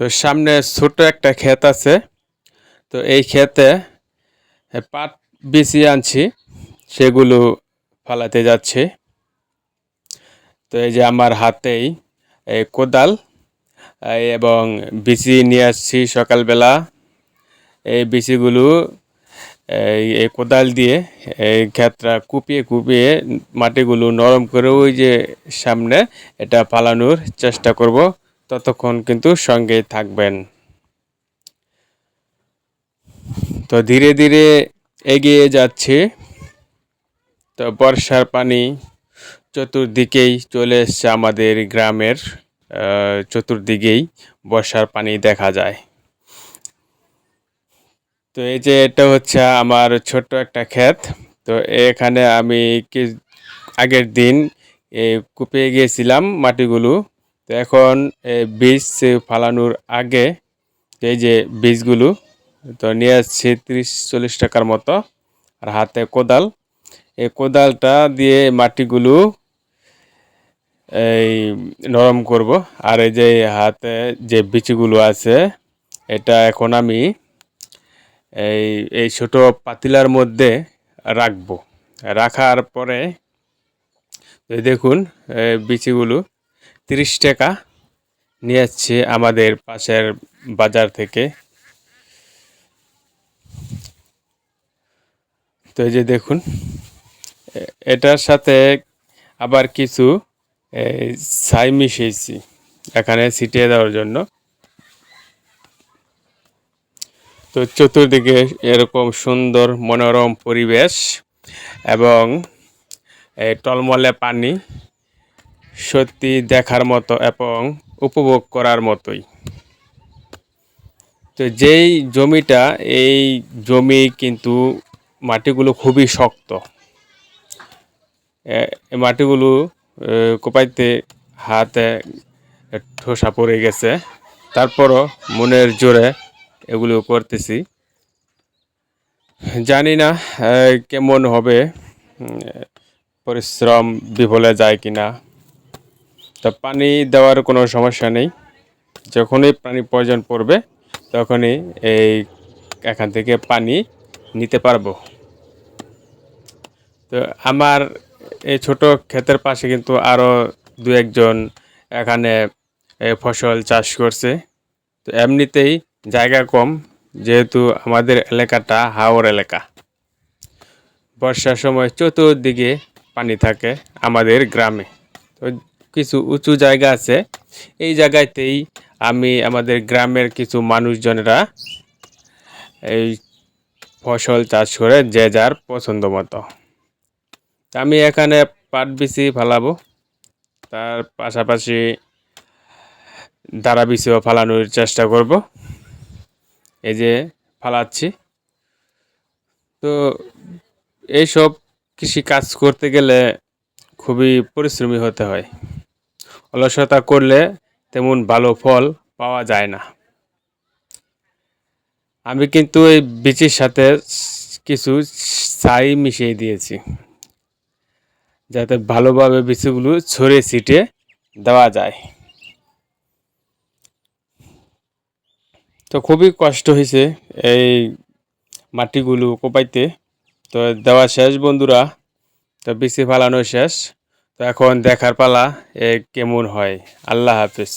তো সামনে ছোট একটা ক্ষেত আছে। তো এই ক্ষেতে পাট বিছিয়ে আনছি, সেগুলো ফালাতে যাচ্ছে। তো এই যে আমার হাতেই এই কোদাল এবং বিচি নিয়ে আসছি সকালবেলা। এই বিচিগুলো এই কোদাল দিয়ে এই ক্ষেতটা কুপিয়ে কুপিয়ে মাটিগুলো নরম করে ওই যে সামনে এটা ফালানোর চেষ্টা করব। ততক্ষণ কিন্তু সঙ্গেই থাকবেন। তো ধীরে ধীরে এগিয়ে যাচ্ছে। তো বর্ষার পানি চতুর্দিকেই চলে এসছে আমাদের গ্রামের চতুর্দিকেই বর্ষার পানি দেখা যায়। তো এই যে এটা হচ্ছে আমার ছোট্ট একটা ক্ষেত। তো এখানে আমি আগের দিন এ, কুপিয়ে গিয়েছিলাম মাটিগুলো। তো এখন বীজ ফালানোর আগে এই যে বীজগুলো, তো নিয়ে আসছি তিরিশ, চল্লিশ টাকার মতো, আর হাতে কোদাল। এই কোদালটা দিয়ে মাটিগুলো, এই, নরম করব। আর এই যে হাতে যে বিচিগুলো আছে, এটা এখন আমি এই এই ছোটো পাতিলার মধ্যে রাখব। রাখার পরে দেখুন বিচিগুলো তিরিশ টাকা নিয়ে যাচ্ছে আমাদের পাশের বাজার থেকে। তো এই যে দেখুন, এটার সাথে আবার কিছু ছাই মিশিয়েছি এখানে ছিটিয়ে দেওয়ার জন্য। তো চতুর্দিকে এরকম সুন্দর মনোরম পরিবেশ এবং টলমলে পানি সত্যি দেখার মতো এবং উপভোগ করার মতোই। তো যেই জমিটা, এই জমি কিন্তু মাটিগুলো খুবই শক্ত। মাটিগুলো কোপাইতে হাতে ঠোসা পড়ে গেছে। তারপরও মনের জোরে এগুলো করতেছি। জানি না কেমন হবে পরিশ্রম বিফলে যায় কিনা। তা পানি দেওয়ার কোনো সমস্যা নেই। যখনই পানি প্রয়োজন পড়বে, তখনই এই এখান থেকে পানি নিতে পারব। তো আমার এই ছোট ক্ষেতের পাশে কিন্তু আরও দু একজন এখানে ফসল চাষ করছে। তো এমনিতেই জায়গা কম, যেহেতু আমাদের এলাকাটা হাওর এলাকা। বর্ষার সময় চতুর্দিকে পানি থাকে আমাদের গ্রামে। তো কিছু উঁচু জায়গা আছে। এই জায়গাতেই আমি আমাদের গ্রামের কিছু মানুষজনেরা এই ফসল চাষ করে যে যার পছন্দ মতো। আমি এখানে পাট বিচি ফালাবো। তার পাশাপাশি দাঁড়া বিচিও ফালানোর চেষ্টা করব। এই যে ফালাচ্ছি। তো এইসব কৃষি কাজ করতে গেলে খুবই পরিশ্রমী হতে হয়। অলসতা করলে তেমন ভালো ফল পাওয়া যায় না। আমি কিন্তু এই বীজের সাথে কিছু ছাই মিশিয়ে দিয়েছি, যাতে ভালোভাবে বীজগুলো ছড়িয়ে ছিটিয়ে দেওয়া যায়। তো খুবই কষ্ট হয়েছে এই মাটিগুলো কোপাইতে। তো দেওয়া শেষ বন্ধুরা, তো বিচি ফালানো শেষ। তো এখন দেখার পালা এ কেমন হয়। আল্লাহ হাফিজ।